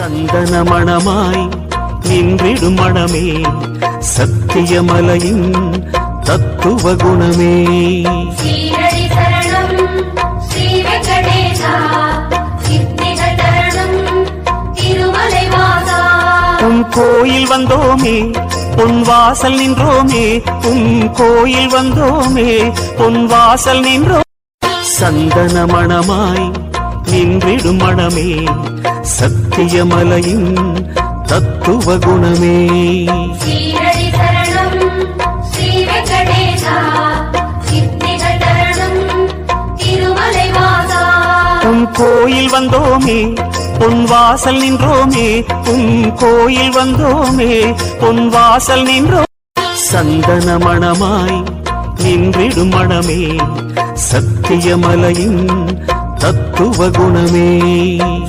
சந்தன மணமாய் நின்றிடும் மணமே சத்தியமலையின் தத்துவ குணமே. உன் கோயில் வந்தோமே உன் வாசல் நின்றோமே உன் கோயில் வந்தோமே உன் வாசல் நின்றோம் சந்தன மணமாய் நின்றிடும் மணமே சத்தியமலையின் தத்துவ குணமே. உன் கோயில் வந்தோமே உன் வாசல் நின்றோமே உன் கோயில் வந்தோமே உன் வாசல் நின்றோம். சந்தன மணமாய் நின்றிடும் மணமே சத்தியமலையின் தத்துவ குணமே ஸ்ரீரடி